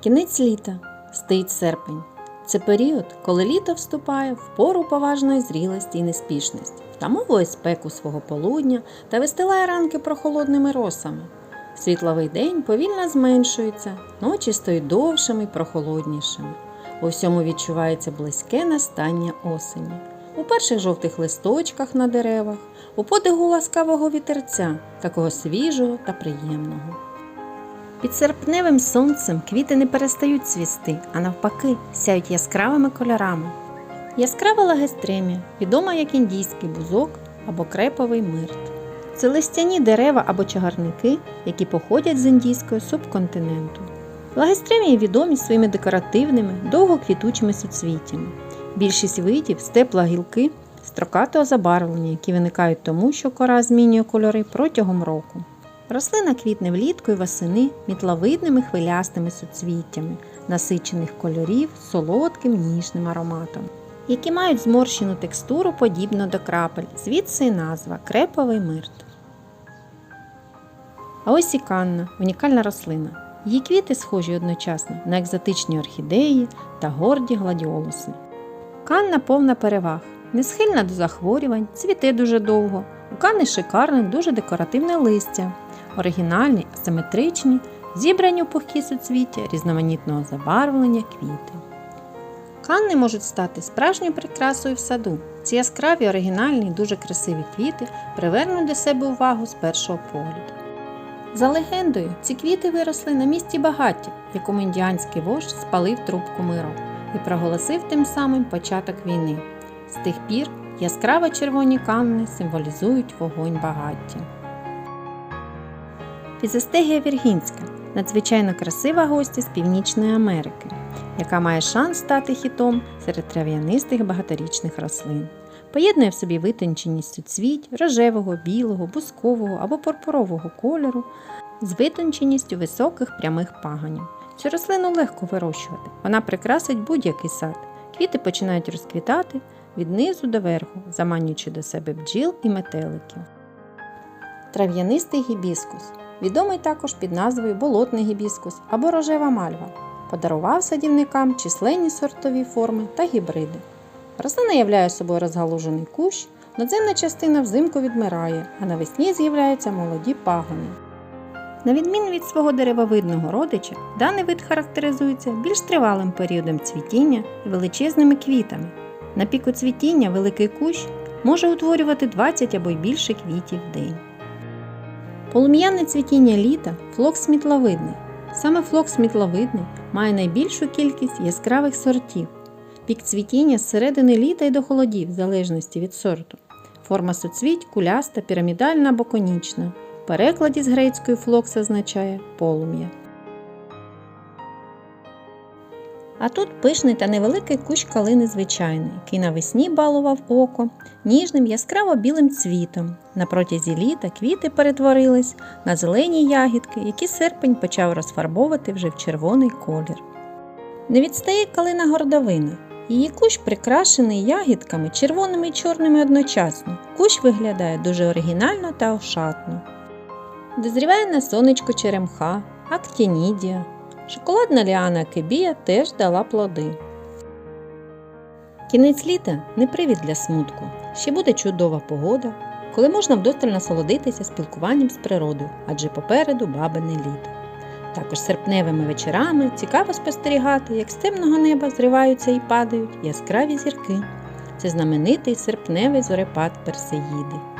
Кінець літа стоїть серпень. Це період, коли літо вступає в пору поважної зрілості і неспішності, втамовує спеку свого полудня та вистилає ранки прохолодними росами. Світловий день повільно зменшується, ночі стають довшими й прохолоднішими. У всьому відчувається близьке настання осені. У перших жовтих листочках на деревах, у подиху ласкавого вітерця, такого свіжого та приємного. Під серпневим сонцем квіти не перестають цвісти, а навпаки, сяють яскравими кольорами. Яскрава лагестремія, відома як індійський бузок або креповий мирт. Це листяні дерева або чагарники, які походять з індійського субконтиненту. Лагестремії відомі своїми декоративними, довгоквітучими суцвіттями. Більшість видів степла гілки строкатого забарвлення, які виникають тому, що кора змінює кольори протягом року. Рослина квітне влітку і восени мітловидними хвилястими суцвіттями, насичених кольорів солодким ніжним ароматом, які мають зморщену текстуру подібно до крапель, звідси і назва креповий мирт. А ось і канна унікальна рослина. Її квіти схожі одночасно на екзотичні орхідеї та горді гладіолуси. Канна повна переваг, не схильна до захворювань, цвіте дуже довго. У канни шикарне, дуже декоративне листя, оригінальні, асиметричні, зібрані у пухкі суцвіття різноманітного забарвлення квіти. Канни можуть стати справжньою прикрасою в саду. Ці яскраві, оригінальні, дуже красиві квіти привернуть до себе увагу з першого погляду. За легендою, ці квіти виросли на місці багаття, в якому індіанський вождь спалив трубку миру і проголосив тим самим початок війни. З тих пір яскраво червоні канни символізують вогонь багаття. Фізистегія Віргінська надзвичайно красива гостя з Північної Америки, яка має шанс стати хітом серед трав'янистих багаторічних рослин. Поєднує в собі витонченість суцвіть рожевого, білого, бускового або пурпурового кольору з витонченістю високих прямих пагонів. Цю рослину легко вирощувати, вона прикрасить будь-який сад. Квіти починають розквітати від низу до верху, заманюючи до себе бджіл і метеликів. Трав'янистий гібіскус відомий також під назвою болотний гібіскус або рожева мальва, подарував садівникам численні сортові форми та гібриди. Рослина являє собою розгалужений кущ, надземна частина взимку відмирає, а навесні з'являються молоді пагони. На відміну від свого деревовидного родича, даний вид характеризується більш тривалим періодом цвітіння і величезними квітами. На піку цвітіння великий кущ може утворювати 20 або й більше квітів в день. Полум'яне цвітіння літа флокс мітловидний. Саме флокс мітловидний має найбільшу кількість яскравих сортів. Пік цвітіння з середини літа й до холодів, в залежності від сорту. Форма суцвіть куляста, пірамідальна або конічна. В перекладі з грецької флокс означає полум'я. А тут пишний та невеликий кущ калини звичайний, який навесні балував око ніжним яскраво білим цвітом. На протязі літа квіти перетворились на зелені ягідки, які серпень почав розфарбовувати вже в червоний колір. Не відстає калина гордовина. Її кущ прикрашений ягідками червоними і чорними одночасно. Кущ виглядає дуже оригінально та ошатно. Дозріває на сонечко черемха, актінідія. Шоколадна ліана кебія теж дала плоди. Кінець літа не привід для смутку. Ще буде чудова погода, коли можна вдосталь насолодитися спілкуванням з природою, адже попереду бабине літо. Також серпневими вечорами цікаво спостерігати, як з темного неба зриваються і падають яскраві зірки. Це знаменитий серпневий зорепад Персеїди.